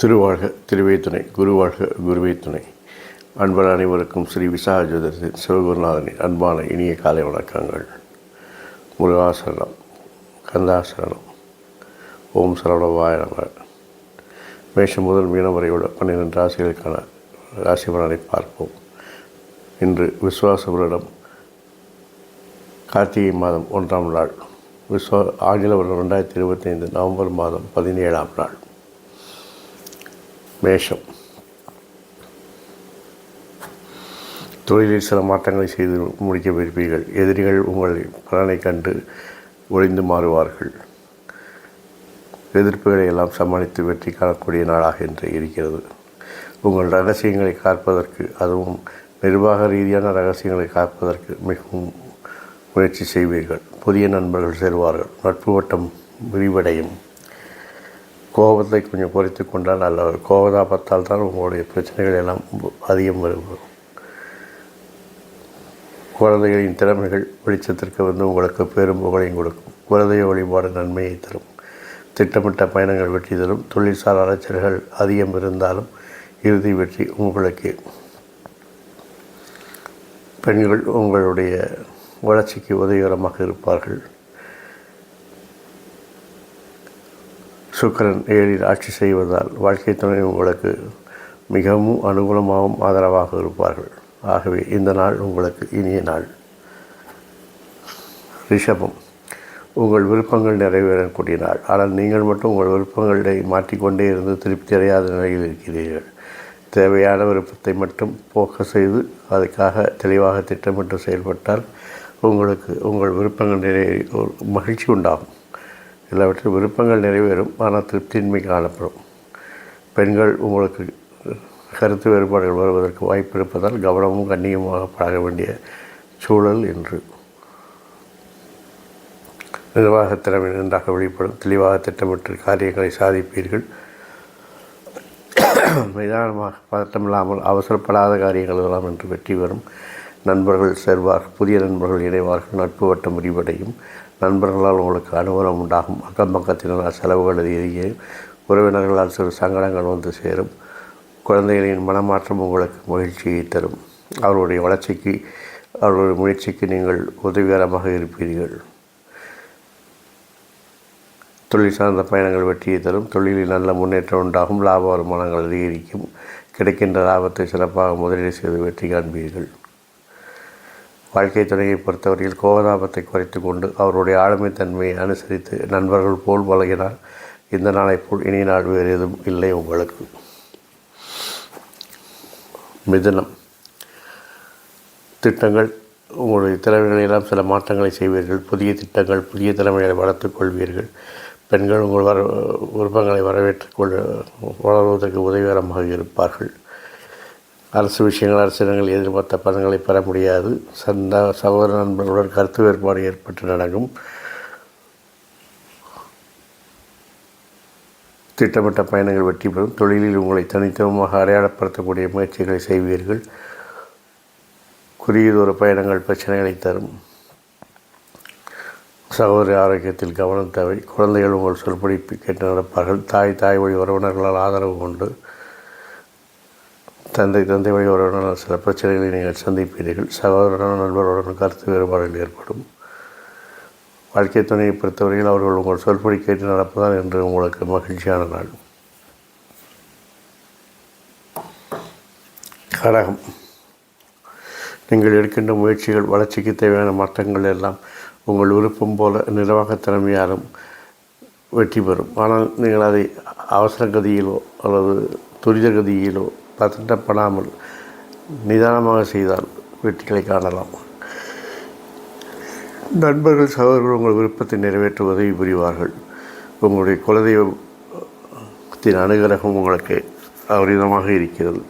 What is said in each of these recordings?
திருவாழ்க திருவேத்துணை குருவாழ்க குருவே துணை அன்பர் அனைவருக்கும் ஸ்ரீ விசாகஜோதரத்தின் சிவகுருநாதனின் அன்பான இனிய காலை வணக்கங்கள். முருகாசரணம் கந்தாசரணம். ஓம் சரவணவாய நம. மேஷம் முதல் மீனம் வரை உள்ள பன்னிரெண்டு ராசிகளுக்கான ராசி பலனை பார்ப்போம். இன்று விஸ்வாசவரிடம் கார்த்திகை மாதம் ஒன்றாம் நாள். விஸ்வ ஆங்கில வருடம் ரெண்டாயிரத்தி இருபத்தைந்து நவம்பர் மாதம் பதினேழாம் நாள். மேஷம். தொழிலில் சில மாற்றங்களை செய்து முடிக்க விருப்பீர்கள் எதிரிகள் உங்களை பலனை கண்டு ஒளிந்து மாறுவார்கள். எதிர்ப்புகளை எல்லாம் சமாளித்து வெற்றி காணக்கூடிய நாளாக இன்று இருக்கிறது. உங்கள் ரகசியங்களை காப்பதற்கு அதுவும் நிர்வாக ரீதியான ரகசியங்களை காப்பதற்கு மிகவும் முயற்சி செய்வீர்கள். புதிய நண்பர்கள் சேர்வார்கள். நட்பு வட்டம் விரிவடையும். கோபத்தை கொஞ்சம் குறைத்து கொண்டால் நல்லவர். கோபதாபத்தால் தான் உங்களுடைய பிரச்சனைகள் எல்லாம் அதிகம் வரும் குழந்தைகளின் திறமைகள் வெளிச்சத்திற்கு வந்து உங்களுக்கு பெரும் புகழையும் கொடுக்கும். குழந்தைய வழிபாடு நன்மையை தரும். திட்டமிட்ட பயணங்கள் வெற்றி தரும் தொழில்சார் அலைச்சல்கள் அதிகம் இருந்தாலும் இறுதி வெற்றி உங்களுக்கு. பெண்கள் உங்களுடைய வளர்ச்சிக்கு உதவிகரமாக இருப்பார்கள். சுக்கிரன் ஏழில் ஆட்சி செய்வதால் வாழ்க்கை துணை உங்களுக்கு மிகவும் அனுகூலமாகவும் ஆதரவாக இருப்பார்கள். ஆகவே இந்த நாள் உங்களுக்கு இனிய நாள். ரிஷபம். உங்கள் விருப்பங்கள் நிறைவேறக்கூடிய நாள். ஆனால் நீங்கள் மட்டும் உங்கள் விருப்பங்களை மாற்றிக்கொண்டே இருந்து திருப்தி அடையாத நிலையில் இருக்கிறீர்கள். தேவையான விருப்பத்தை மட்டும் போக்க செய்து அதுக்காக தெளிவாக திட்டமிட்டு செயல்பட்டால் உங்களுக்கு உங்கள் விருப்பங்கள் நிறை மகிழ்ச்சி உண்டாகும். எல்லாவற்றிலும் விருப்பங்கள் நிறைவேறும் ஆனால் திருப்தியின்மை காணப்படும். பெண்கள் உங்களுக்கு கருத்து வேறுபாடுகள் வருவதற்கு வாய்ப்பு இருப்பதால் கவனமும் கண்ணியமாக பழக வேண்டிய சூழல் என்று நிர்வாக திறமை நன்றாக வெளிப்படும் தெளிவாக திட்டமிட்டு காரியங்களை சாதிப்பீர்கள். நிதானமாக பதட்டமில்லாமல் அவசரப்படாத காரியங்கள் எல்லாம் என்று வெற்றி வரும் நண்பர்கள் சேர்வார்கள் புதிய நண்பர்கள் இணைவார்கள் நட்பு வட்டம் விரிவடையும். நண்பர்களால் உங்களுக்கு அனுகூலம் உண்டாகும். அக்கம் பக்கத்தினால் செலவுகள் அதிகரிக்கும். உறவினர்களால் சிறு சங்கடங்கள் வந்து சேரும். குழந்தைகளின் மனமாற்றம் உங்களுக்கு மகிழ்ச்சியை தரும். அவர்களுடைய வளர்ச்சிக்கு அவர்களுடைய முயற்சிக்கு நீங்கள் உதவிகரமாக இருப்பீர்கள். தொழில் சார்ந்த பயணங்கள் வெற்றியை தரும். தொழிலில் நல்ல முன்னேற்றம் உண்டாகும். லாப வருமானங்கள் அதிகரிக்கும். கிடைக்கின்ற லாபத்தை சிறப்பாக முதலீடு செய்து வெற்றி காண்பீர்கள். வாழ்க்கை துணையை பொறுத்தவரையில் கோபதாபத்தை குறைத்து கொண்டு அவருடைய ஆளுமை தன்மையை அனுசரித்து நண்பர்கள் போல் பழகினால் இந்த நாளை போல் இனிய நாள் வேறு எதுவும் இல்லை உங்களுக்கு. மிதனம். திட்டங்கள். உங்களுடைய திறமைகளெல்லாம் சில மாற்றங்களை செய்வீர்கள். புதிய திட்டங்கள் புதிய திறமைகளை வளர்த்துக் கொள்வீர்கள். பெண்கள் உங்கள் வர விருப்பங்களை வரவேற்றுக் கொள்ள வளர்வதற்கு உதவிகரமாக இருப்பார்கள். அரசு விஷயங்கள் அரசிடங்கள் எதிர்பார்த்த பலன்களை பெற முடியாது. சந்த சகோதர நண்பர்களுடன் கருத்து வேறுபாடு ஏற்பட்டு நடக்கும். திட்டமிட்ட பயணங்கள் வெற்றி பெறும். தொழிலில் உங்களை தனித்துவமாக அடையாளப்படுத்தக்கூடிய முயற்சிகளை செய்வீர்கள். குறுகியதொரு பயணங்கள் பிரச்சனைகளை தரும். சகோதரி ஆரோக்கியத்தில் கவனம் தேவை. குழந்தைகள் உங்கள் சொல்படி கேட்டு நடப்பார்கள். தாய் தாய் வழி உறவினர்களால் ஆதரவு கொண்டு தந்தை தந்தை வழி உறவினரால் சில பிரச்சனைகளை நீங்கள் சந்திப்பீர்கள். சகோதரனுடன் நண்பர்களுடன் கருத்து வேறுபாடுகள் ஏற்படும். வாழ்க்கை துணையை பொறுத்தவரையில் அவர்கள் உங்கள் சொல்படி கேட்டு நடப்பதால் என்று உங்களுக்கு மகிழ்ச்சியான நாள். கடகம் நீங்கள் எடுக்கின்ற முயற்சிகள் வளர்ச்சிக்கு தேவையான மாற்றங்கள் எல்லாம் உங்கள் விருப்பம் போல நிர்வாக திறமையாலும் வெற்றி பெறும். ஆனால் நீங்கள் அதை அவசர கதியிலோ அல்லது துரித கதியிலோ பதட்டப்படாமல் நிதானமாக செய்தால் வெற்றிகளை காணலாம். நண்பர்கள் சகோதரர்கள் உங்கள் விருப்பத்தை நிறைவேற்ற உதவி புரிவார்கள். உங்களுடைய குலதெய்வத்தின் அனுகிரகம் உங்களுக்கு அபரிதமாக இருக்கிறது.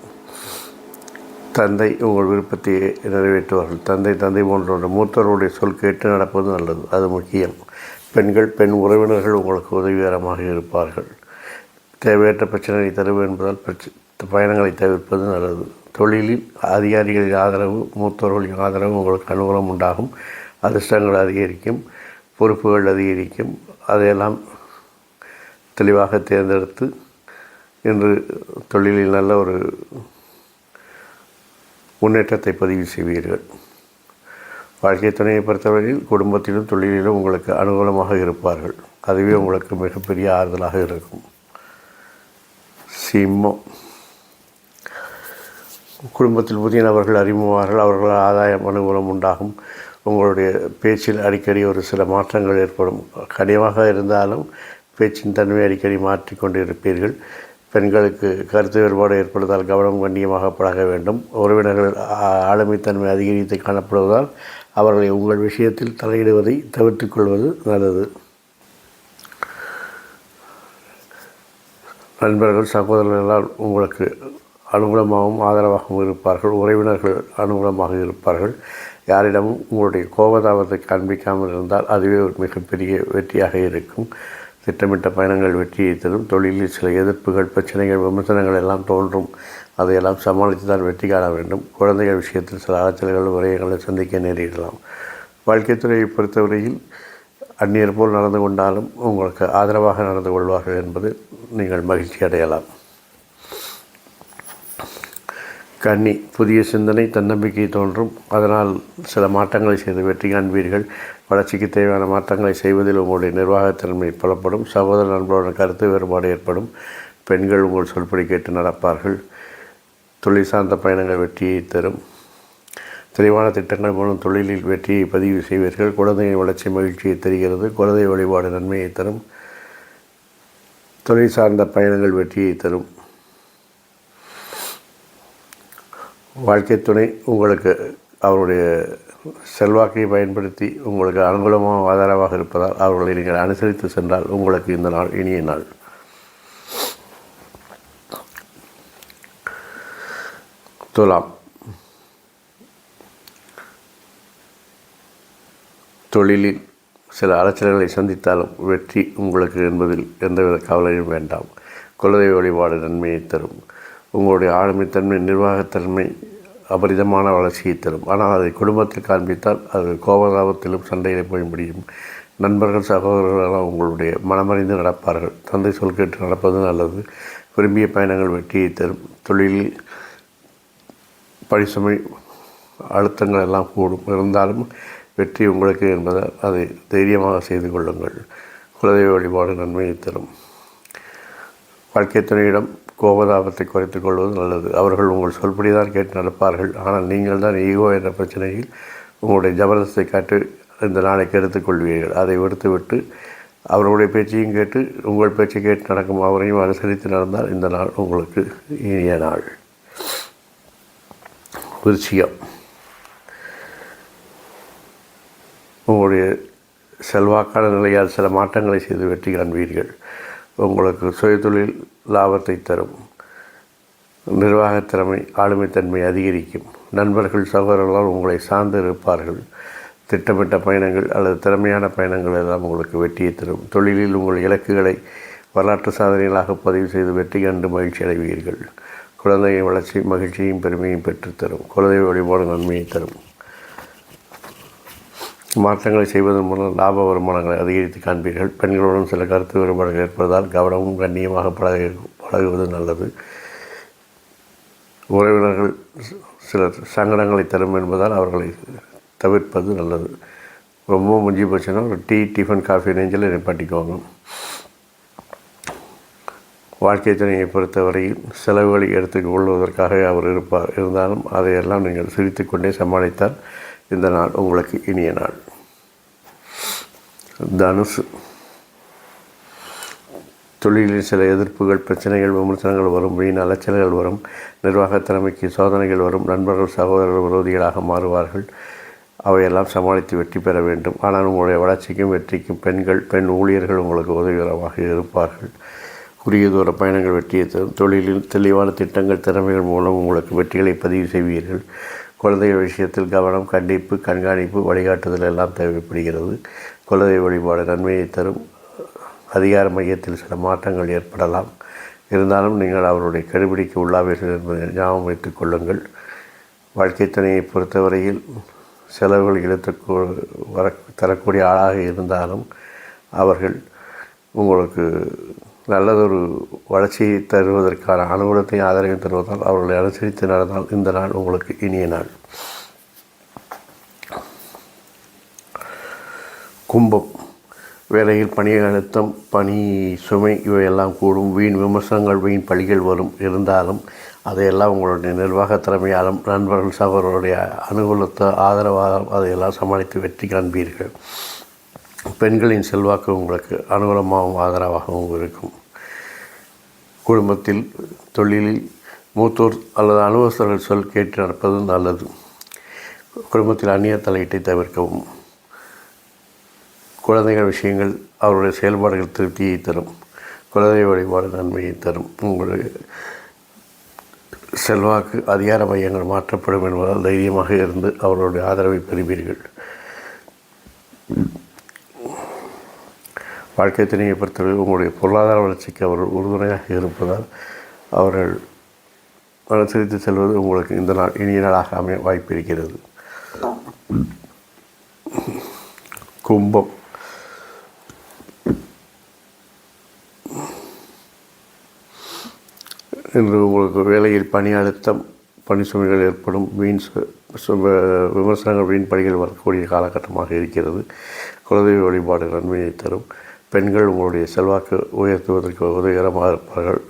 தந்தை உங்கள் விருப்பத்தை நிறைவேற்றுவார்கள். தந்தை தந்தை போன்ற மூத்தவர்களுடைய சொல் கேட்டு நடப்பது நல்லது. அது முக்கியம். பெண்கள் பெண் உறவினர்கள் உங்களுக்கு உதவிகரமாக இருப்பார்கள். தேவையற்ற பிரச்சனைகளை தருவது என்பதால் பிரச்ச பயணங்களை தவிர்ப்பது நல்லது. தொழிலில் அதிகாரிகளின் ஆதரவு மூத்தவர்களின் ஆதரவு உங்களுக்கு அனுகூலம் உண்டாகும். அதிர்ஷ்டங்கள் அதிகரிக்கும். பொறுப்புகள் அதிகரிக்கும். அதையெல்லாம் தெளிவாக தேர்ந்தெடுத்து இன்று தொழிலில் நல்ல ஒரு முன்னேற்றத்தை பதிவு செய்வீர்கள். வாழ்க்கை துணையை பொறுத்தவரையில் குடும்பத்திலும் தொழிலிலும் உங்களுக்கு அனுகூலமாக இருப்பார்கள். அதுவே உங்களுக்கு மிகப்பெரிய ஆறுதலாக இருக்கும். சிம்மம். குடும்பத்தில் புதிய நபர்கள் அறிமுகமார்கள் அவர்கள் ஆதாயம் அனுகூலம் உண்டாகும். உங்களுடைய பேச்சில் அடிக்கடி ஒரு சில மாற்றங்கள் ஏற்படும். கடினமாக இருந்தாலும் பேச்சின் தன்மை அடிக்கடி மாற்றிக்கொண்டு இருப்பீர்கள் பெண்களுக்கு கருத்து வேறுபாடு ஏற்படுவதால் கவனம் கண்ணியமாக பழக வேண்டும். உறவினர்கள் ஆளுமைத்தன்மை அதிகரித்து காணப்படுவதால் அவர்களை உங்கள் விஷயத்தில் தலையிடுவதை தவிர்த்து கொள்வது நல்லது. நண்பர்கள் சகோதரர்களால் உங்களுக்கு அனுகூலமாகவும் ஆதரவாகவும் இருப்பார்கள். உறவினர்கள் அனுகூலமாக இருப்பார்கள். யாரிடமும் உங்களுடைய கோபதாபத்தை காண்பிக்காமல் இருந்தால் அதுவே ஒரு மிகப்பெரிய வெற்றியாக இருக்கும். திட்டமிட்ட பயணங்கள் வெற்றியை தரும். தொழிலில் சில எதிர்ப்புகள் பிரச்சனைகள் விமர்சனங்கள் எல்லாம் தோன்றும். அதையெல்லாம் சமாளித்து தான் வெற்றி காண வேண்டும். குழந்தைகள் விஷயத்தில் சில அலைச்சல்கள் விரயங்களை சந்திக்க நேரிடலாம். வாழ்க்கைத்துறையை பொறுத்தவரையில் அந்நியர் போல் நடந்து கொண்டாலும் உங்களுக்கு ஆதரவாக நடந்து கொள்வார்கள் என்பது நீங்கள் மகிழ்ச்சி அடையலாம். கன்னி புதிய சிந்தனை தன்னம்பிக்கை தோன்றும். அதனால் சில மாற்றங்களை செய்து வெற்றி காண்பீர்கள். வளர்ச்சிக்கு தேவையான மாற்றங்களை செய்வதில் உங்களுடைய நிர்வாகத்தன்மை புலப்படும். சகோதர நண்பருடன் கருத்து வேறுபாடு ஏற்படும். பெண்கள் உங்கள் சொல்படி கேட்டு நடப்பார்கள். தொழில் சார்ந்த பயணங்கள் வெற்றியை தரும். தெளிவான திட்டங்கள் மூலம் தொழிலில் வெற்றியை பதிவு செய்வீர்கள். குழந்தையின் வளர்ச்சி மகிழ்ச்சியை தருகிறது. குழந்தை வழிபாடு நன்மையை தரும். தொழில் சார்ந்த பயணங்கள் வெற்றியை தரும். வாழ்க்கை துணை உங்களுக்கு அவருடைய செல்வாக்கை பயன்படுத்தி உங்களுக்கு அனுகூலமாக ஆதரவாக இருப்பதால் அவர்களை நீங்கள் அனுசரித்து சென்றால் உங்களுக்கு இந்த நாள் இனிய நாள். துலாம். தொழிலில் சில அலைச்சல்களை சந்தித்தாலும் வெற்றி உங்களுக்கு என்பதில் எந்தவித கவலையும் வேண்டாம். குலதெய்வ வழிபாடு நன்மையை தரும். உங்களுடைய ஆளுமைத்தன்மை நிர்வாகத்தன்மை அபரிதமான வளர்ச்சியை தரும். ஆனால் அதை குடும்பத்தில் காண்பித்தால் அது கோபதாபத்திலும் சண்டையில் போய் முடியும். நண்பர்கள் சகோதரர்களெல்லாம் உங்களுடைய மனமறிந்து நடப்பார்கள். தந்தை சொல் கேட்டு நடப்பது நல்லது. விரும்பிய பயணங்கள் வெற்றியை தரும். தொழிலில் பழிசுமை அழுத்தங்கள் எல்லாம் கூடும். இருந்தாலும் வெற்றி உங்களுக்கு என்பதால் அதை தைரியமாக செய்து கொள்ளுங்கள். குலதெய்வ வழிபாடு நன்மையை தரும். வாழ்க்கை துணையிடம் கோபதாபத்தை குறைத்துக் கொள்வது நல்லது. அவர்கள் உங்கள் சொல்படி தான் கேட்டு நடப்பார்கள். ஆனால் நீங்கள் தான் ஈகோ என்ற பிரச்சனையில் உங்களுடைய ஜபரதத்தை காட்டு இந்த நாளை கெடுத்துக் கொள்வீர்கள். அதை விடுத்துவிட்டு அவர்களுடைய பேச்சையும் கேட்டு உங்கள் பேச்சை கேட்டு நடக்கும் அவரையும் அனுசரித்து நடந்தால் இந்த நாள் உங்களுக்கு இனிய நாள். விருச்சிகம். உங்களுடைய செல்வாக்கான நிலையால் சில மாற்றங்களை செய்து வெற்றி காண்பீர்கள். உங்களுக்கு சுயதொழில் லாபத்தை தரும். நிர்வாகத் திறமை ஆளுமைத்தன்மை அதிகரிக்கும். நண்பர்கள் சகோதரர்களால் உங்களை சார்ந்து இருப்பார்கள். திட்டமிட்ட பயணங்கள் அல்லது திறமையான பயணங்கள் எல்லாம் உங்களுக்கு வெற்றியை தரும். தொழிலில் உங்கள் இலக்குகளை வரலாற்று சாதனைகளாக பதிவு செய்து வெற்றி கண்டு மகிழ்ச்சி அடைவீர்கள். குழந்தையின் வளர்ச்சி மகிழ்ச்சியும் பெருமையும் பெற்றுத்தரும். குழந்தை வழிபாடு நன்மையை தரும். மாற்றங்களை செய்வதன் மூலம் லாப வருமானங்களை அதிகரித்து காண்பீர்கள். பெண்களுடன் சில கருத்து வேறுபாடுகள் ஏற்படுவதால் கவனமும் கண்ணியமாக பழக பழகுவது நல்லது. உறவினர்கள் சிலர் சங்கடங்களை தரும் என்பதால் அவர்களை தவிர்ப்பது நல்லது. ரொம்ப முஞ்சி போச்சுன்னா ஒரு டீ டிஃபன் காஃபி நெஞ்சில் நிப்பாட்டிக்கோங்க வாழ்க்கை துணையை பொறுத்தவரையில் செலவுகளை எடுத்து கொள்வதற்காக அவர் இருப்பார். இருந்தாலும் அதையெல்லாம் நீங்கள் சிரித்துக்கொண்டே சமாளித்தால் இந்த நாள் உங்களுக்கு இனிய நாள். தனுசு. தொழிலில் சில எதிர்ப்புகள் பிரச்சனைகள் விமர்சனங்கள் வரும். வீண் அலைச்சல்கள் வரும். நிர்வாக திறமைக்கு சோதனைகள் வரும். நண்பர்கள் சகோதரர்கள் விரோதிகளாக மாறுவார்கள். அவையெல்லாம் சமாளித்து வெற்றி பெற வேண்டும். ஆனால் உங்களுடைய வளர்ச்சிக்கும் வெற்றிக்கும் பெண்கள் பெண் ஊழியர்கள் உங்களுக்கு உதவிகரமாக இருப்பார்கள். குறுகிய தூர பயணங்கள் வெற்றியை தரும். தொழிலில் தெளிவான திட்டங்கள் திறமைகள் மூலம் உங்களுக்கு வெற்றிகளை பதிவு செய்வீர்கள். குழந்தைகள் விஷயத்தில் கவனம் கண்டிப்பு கண்காணிப்பு வழிகாட்டுதல் எல்லாம் தேவைப்படுகிறது. குழந்தை வழிபாடு நன்மையை தரும். அதிகார மையத்தில் சில மாற்றங்கள் ஏற்படலாம். இருந்தாலும் நீங்கள் அவருடைய கெடுபிடிக்கு உள்ளாவீர்கள் என்பதை ஞாபகம் வைத்துக் கொள்ளுங்கள். வாழ்க்கை துணையை பொறுத்தவரையில் செலவுகள் இழுத்து வர தரக்கூடிய ஆளாக இருந்தாலும் அவர்கள் உங்களுக்கு நல்லதொரு வளர்ச்சியை தருவதற்கான அனுகூலத்தையும் ஆதரவையும் தருவதால் அவர்களை அனுசரித்து நடந்தால் இந்த நாள் உங்களுக்கு இனிய நாள். கும்பம் வேலையில் பணிய அழுத்தம் பணி சுமை இவையெல்லாம் கூடும். வீண் விமர்சனங்கள் வீண் பழிகள் வரும். இருந்தாலும் அதையெல்லாம் உங்களுடைய நிர்வாக திறமையாலும் நண்பர்கள் சகோதரருடைய அனுகூலத்தை ஆதரவாக அதையெல்லாம் சமாளித்து வெற்றி காண்பீர்கள். பெண்களின் செல்வாக்கு உங்களுக்கு அனுகூலமாகவும் ஆதரவாகவும் இருக்கும். குடும்பத்தில் தொழிலில் மூத்தோர் அல்லது அனுபவஸ்தர்கள் சொல் கேட்டு நடப்பது நல்லது. குடும்பத்தில் அந்நிய தலையீட்டை தவிர்க்கவும். குழந்தைகள் விஷயங்கள் அவருடைய செயல்பாடுகள் திருப்தியை தரும். குழந்தை வழிபாடு நன்மையை தரும். உங்களுடைய செல்வாக்கு அதிகார மையங்கள் மாற்றப்படும் என்பதால் தைரியமாக இருந்து அவர்களுடைய ஆதரவை பெறுவீர்கள். வாழ்க்கை துணையை பொறுத்தவரை உங்களுடைய பொருளாதார வளர்ச்சிக்கு அவர்கள் உறுதுணையாக இருப்பதால் அவர்கள் அனுசரித்து செல்வது உங்களுக்கு இந்த நாள் இனிய நாளாக அமைய வாய்ப்பு இருக்கிறது. கும்பம். இன்று உங்களுக்கு வேலையில் பணி அழுத்தம் பணி சுமைகள் ஏற்படும் வீண் சு- விமர்சனங்கள் வீண் பணிகள் வரக்கூடிய காலகட்டமாக இருக்கிறது. குலதெய்வ வழிபாடு நன்மையை தரும். பெண்கள் உங்களுடைய செல்வாக்கு உயர்த்துவதற்கு உதவிகரமாக இருப்பார்கள்.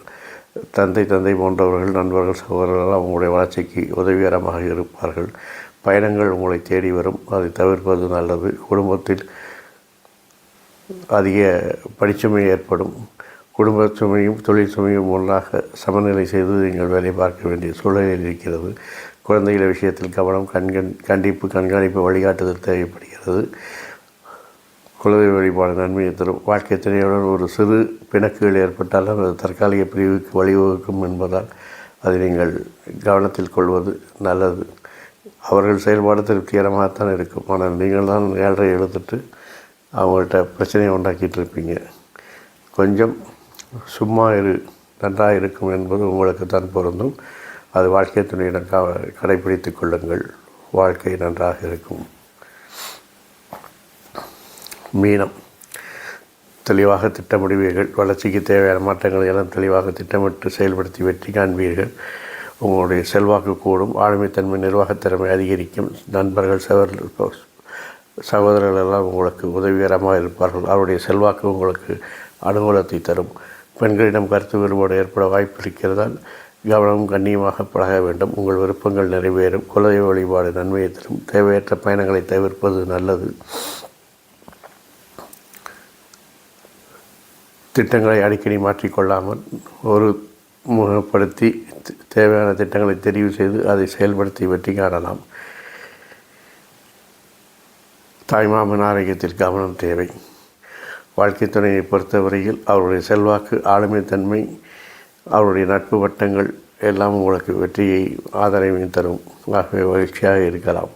தந்தை தந்தை போன்றவர்கள் நண்பர்கள் சகோதரர்கள் அவங்களுடைய வளர்ச்சிக்கு உதவிகரமாக இருப்பார்கள். பயணங்கள் உங்களை தேடி வரும். அதை தவிர்ப்பது நல்லது. குடும்பத்தில் அதிக படிச்சுமை ஏற்படும். குடும்ப சுமையும் தொழில் சுமையும் ஒன்றாக சமநிலை செய்து நீங்கள் வேலை பார்க்க வேண்டிய சூழலில் இருக்கிறது. குழந்தைகள் விஷயத்தில் கவனம் கண்கண் கண்டிப்பு கண்காணிப்பு வழிகாட்டுதல் தேவைப்படுகிறது. குலதெய்வ வழிபாடு நன்மையை தரும். வாழ்க்கை துணையுடன் ஒரு சிறு பிணக்குகள் ஏற்பட்டாலும் அது தற்காலிக பிரிவுக்கு வழிவகுக்கும் என்பதால் அதை நீங்கள் கவனத்தில் கொள்வது நல்லது. அவர்கள் செயல்பாடு திருப்திகரமாகத்தான் இருக்கும். ஆனால் நீங்கள் தான் ஏழரை எழுதிட்டு அவங்கள்ட்ட பிரச்சனையை உண்டாக்கிட்டு இருப்பீங்க. கொஞ்சம் சும்மா இரு நன்றாக இருக்கும் என்பது உங்களுக்கு தான் பொருந்தும். அது வாழ்க்கை துணையிடம் க கொள்ளுங்கள். வாழ்க்கை நன்றாக இருக்கும். மீனம். தெளிவாக திட்டமிடுவீர்கள். வளர்ச்சிக்கு தேவையான மாற்றங்களை எல்லாம் தெளிவாக திட்டமிட்டு செயல்படுத்தி வெற்றி காண்பீர்கள். உங்களுடைய செல்வாக்கு கூடும். ஆளுமைத்தன்மை நிர்வாகத்திறமை அதிகரிக்கும். நண்பர்கள் சவர் சகோதரர்கள் எல்லாம் உங்களுக்கு உதவிகரமாக இருப்பார்கள். அவருடைய செல்வாக்கு உங்களுக்கு அனுகூலத்தை தரும். பெண்களிடம் கருத்து வேறுபாடு ஏற்பட வாய்ப்பு இருக்கிறதால் கவனம் கண்ணியமாக பழக வேண்டும். உங்கள் விருப்பங்கள் நிறைவேறும். குலதெய்வ வழிபாடு நன்மையை தரும். தேவையற்ற பயணங்களை தவிர்ப்பது நல்லது. திட்டங்களை அடிக்கடி மாற்றிக்கொள்ளாமல் ஒரு முகப்படுத்தி தேவையான திட்டங்களை தெரிவு செய்து அதை செயல்படுத்தி வெற்றி காணலாம் தாய்மாமன் ஆரோக்கியத்தில் கவனம் தேவை. வாழ்க்கை துணையை பொறுத்தவரையில் அவருடைய செல்வாக்கு ஆளுமைத்தன்மை அவருடைய நட்பு வட்டங்கள் எல்லாம் உங்களுக்கு வெற்றியை ஆதரவையும் தரும். ஆகவே மகிழ்ச்சியாக இருக்கலாம்.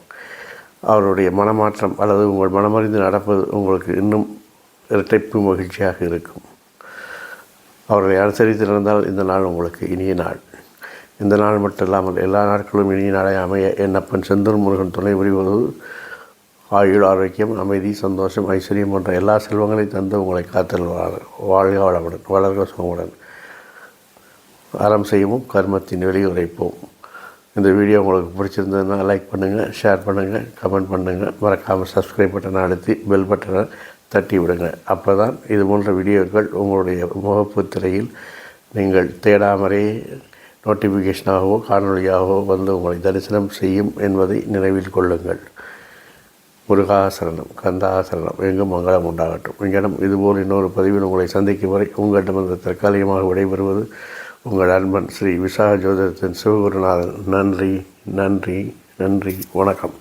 அவருடைய மனமாற்றம் அல்லது உங்கள் மனமறிந்து நடப்பது உங்களுக்கு இன்னும் இரட்டைப்பு மகிழ்ச்சியாக இருக்கும். அவர்களை அனுசரித்து நடந்தால் இந்த நாள் உங்களுக்கு இனிய நாள். இந்த நாள் மட்டும் இல்லாமல் எல்லா நாட்களும் இனிய நாளாக அமைய என்னப்பன் செந்தூர் முருகன் துணை புரிவது ஆயுள் ஆரோக்கியம் அமைதி சந்தோஷம் ஐஸ்வர்யம் போன்ற எல்லா செல்வங்களையும் தந்து உங்களை காத்தல் வாழ்க வளமுடன் வளர்க சுகமுடன் அறம் செய்யவும் கர்மத்தின் வெளியுரைப்போம் இந்த வீடியோ உங்களுக்கு பிடிச்சிருந்ததுன்னா லைக் பண்ணுங்கள் ஷேர் பண்ணுங்கள் கமெண்ட் பண்ணுங்கள் மறக்காமல் சப்ஸ்கிரைப் பட்டனை அழுத்தி பெல் பட்டனை தட்டி விடுங்க அப்போ தான் இது போன்ற வீடியோக்கள் உங்களுடைய முகப்பு திரையில் நீங்கள் தேடாமலே நோட்டிஃபிகேஷனாகவோ காணொளியாகவோ வந்து உங்களை தரிசனம் செய்யும் என்பதை நினைவில் கொள்ளுங்கள். முருகாசரணம் கந்தாசரணம் எங்கும் மங்களம் உண்டாகட்டும். இங்கிடம் இதுபோல் இன்னொரு பதிவில் உங்களை சந்திக்கும் வரை உங்களிடமிருந்து தற்காலிகமாக விடைபெறுவது உங்கள் அன்பன் ஸ்ரீ விசாக ஜோதிடத்தின் சிவகுருநாதன். நன்றி நன்றி நன்றி. வணக்கம்.